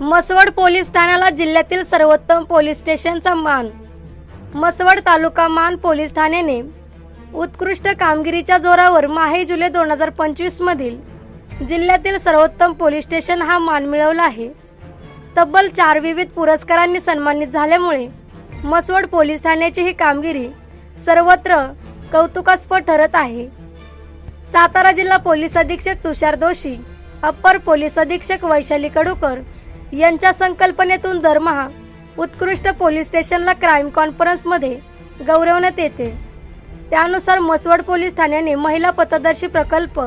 Mhaswad police ठाण्याला जिल्ह्यातील सर्वोत्तम पोलीस स्टेशनचा मान. मसवड तालुका मान पोलीस ठाण्याने उत्कृष्ट कामगिरीच्या जोरावर माहे जुलै दोन हजार पंचवीस मधील जिल्ह्यातील सर्वोत्तम पोलीस स्टेशन हा मान मिळवला आहे. तब्बल चार विविध पुरस्कारांनी सन्मानित झाल्यामुळे मसवड पोलीस ठाण्याची ही कामगिरी सर्वत्र कौतुकास्पद ठरत आहे. सातारा जिल्हा पोलीस अधीक्षक तुषार दोशी अप्पर पोलीस अधीक्षक वैशाली कडूकर यांच्या संकल्पनेतून दरमहा उत्कृष्ट पोलीस स्टेशनला क्राईम कॉन्फरन्समध्ये गौरवण्यात येते. त्यानुसार मसवड पोलीस ठाण्याने महिला पथदर्शी प्रकल्प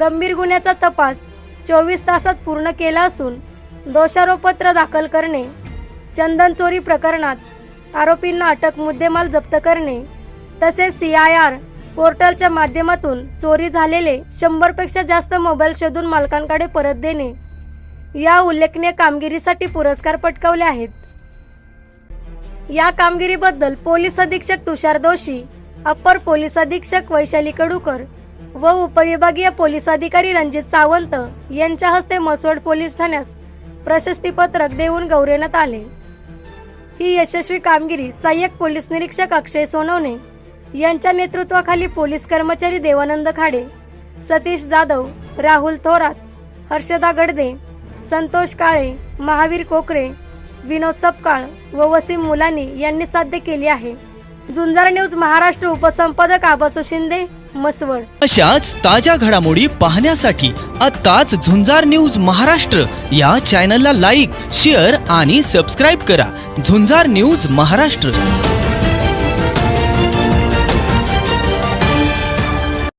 गंभीर गुन्ह्याचा तपास चोवीस तासात पूर्ण केला असून दोषारोपत्र दाखल करणे चंदन चोरी प्रकरणात आरोपींना अटक मुद्देमाल जप्त करणे तसेच सी आय आर पोर्टलच्या माध्यमातून चोरी झालेले शंभरपेक्षा जास्त मोबाईल शोधून मालकांकडे परत देणे या उल्लेखनीय कामगिरीसाठी पुरस्कार पटकावले आहेत. या कामगिरीबद्दल पोलीस अधीक्षक तुषार दोशी अप्पर पोलीस अधीक्षक वैशाली कडूकर व उपविभागीय पोलीस अधिकारी रणजित सावंत यांच्या हस्ते मसवड पोलीस ठाण्यास प्रशस्तीपत्रक देऊन गौरवण्यात आले. ही यशस्वी कामगिरी सहाय्यक पोलीस निरीक्षक अक्षय सोनवणे यांच्या नेतृत्वाखाली पोलीस कर्मचारी देवानंद खाडे सतीश जाधव राहुल थोरात हर्षदा गडदे संतोष काळे महावीर कोकरे विनोद सपकाळ व वसीम मुलानी यांनी साध्य केली आहे. झुंजार न्यूज महाराष्ट्र उपसंपादक आबासू शिंदे मसवड अशाच ताज्या घडामोडी पाहण्यासाठी आत्ताच झुंजार न्यूज महाराष्ट्र या चॅनलला लाईक शेअर आणि सबस्क्राईब करा. झुंजार न्यूज महाराष्ट्र.